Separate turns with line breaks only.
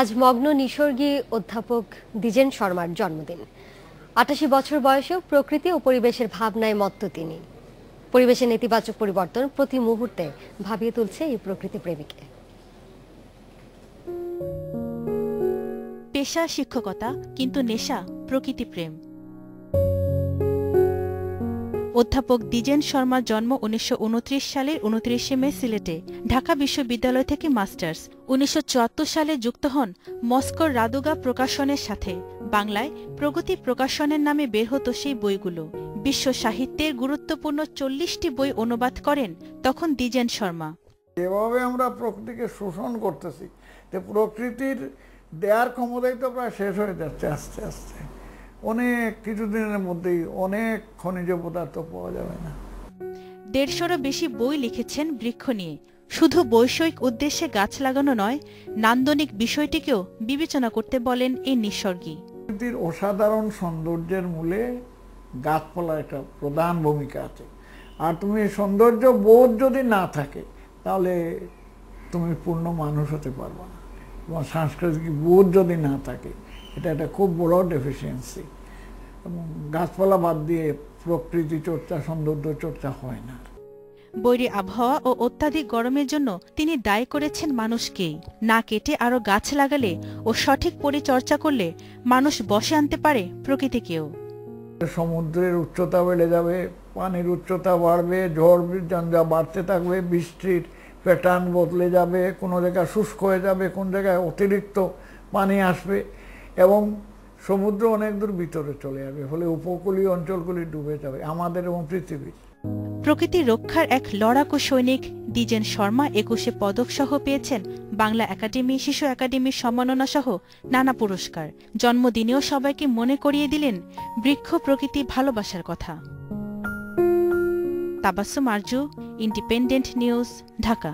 আজ মগ্ন নিসর্গী অধ্যাপক দ্বিজেন শর্মার জন্মদিন। আটাশি বছর বয়সেও প্রকৃতি ও পরিবেশের ভাবনায় মত্ত তিনি। পরিবেশের নেতিবাচক পরিবর্তন প্রতি মুহূর্তে ভাবিয়ে তুলছে এই প্রকৃতি প্রেমিকে
পেশা শিক্ষকতা, কিন্তু নেশা প্রকৃতি প্রেম। অধ্যাপক দ্বিজেন শর্মার জন্ম উনিশশো উনত্রিশ সালের উনত্রিশে মে সিলেটে, ঢাকা বিশ্ববিদ্যালয় থেকে মাস্টার্স। উনিশশো চুয়াত্তর সালে যুক্ত হন মস্কোর রাদুগা প্রকাশনের সাথে। বাংলায় প্রগতি প্রকাশনের নামে বের হতো সেই বইগুলো। বিশ্ব সাহিত্যের গুরুত্বপূর্ণ চল্লিশটি বই অনুবাদ করেন তখন দ্বিজেন শর্মা।
এভাবে আমরা প্রকৃতিকে শোষণ করতেছি। প্রকৃতির দেয়ার ক্ষমতাই তো প্রায় শেষ হয়ে যাচ্ছে আস্তে আস্তে। অনেক কিছুদিনের মধ্যেই অনেক খনিজ পদার্থ পাওয়া যাবে না।
দেড়শোরও বেশি বই লিখেছেন বৃক্ষ নিয়ে। শুধু বৈষয়িক উদ্দেশ্যে গাছ লাগানো নয় নান্দনিক বিষয়টিকেও বিবেচনা করতে বলেন এই নিঃসর্গী।
প্রকৃতির অসাধারণ সৌন্দর্যের মূলে গাছপালা একটা প্রধান ভূমিকা আছে। আর তুমি সৌন্দর্য বোধ যদি না থাকে তাহলে তুমি পূর্ণ মানুষ হতে পারবে না। তোমার সাংস্কৃতিক বোধ যদি না থাকে এটা একটা খুব বড় ডেফিসিয়েন্সি এবং গাছপালা বাদ দিয়ে প্রকৃতি চর্চা সৌন্দর্য চর্চা হয় না।
বৈরী আবহাওয়া ও অত্যাধিক গরমের জন্য তিনি দায়ী করেছেন মানুষকেই। না কেটে আরও গাছ লাগালে ও সঠিক পরিচর্যা করলে মানুষ বসে আনতে পারে প্রকৃতিকেও।
সমুদ্রের উচ্চতা বেড়ে যাবে পানির উচ্চতা বাড়বে ঝড় যা বাড়তে থাকবে বৃষ্টির প্যাটার্ন বদলে যাবে, কোনো জায়গায় শুষ্ক হয়ে যাবে, কোন জায়গায় অতিরিক্ত পানি আসবে এবং সমুদ্র অনেক দূর ভিতরে চলে যাবে, ফলে উপকূলীয় অঞ্চলগুলি ডুবে যাবে, আমাদের এবং পৃথিবীর।
প্রকৃতি রক্ষার এক লড়াকু সৈনিক দ্বিজেন শর্মা একুশে পদক সহ পেয়েছেন বাংলা একাডেমি শিশু একাডেমির সম্মাননা সহ নানা পুরস্কার। জন্মদিনেও সবাইকে মনে করিয়ে দিলেন বৃক্ষ প্রকৃতি ভালোবাসার কথা। Tabassum Arzu independent news Dhaka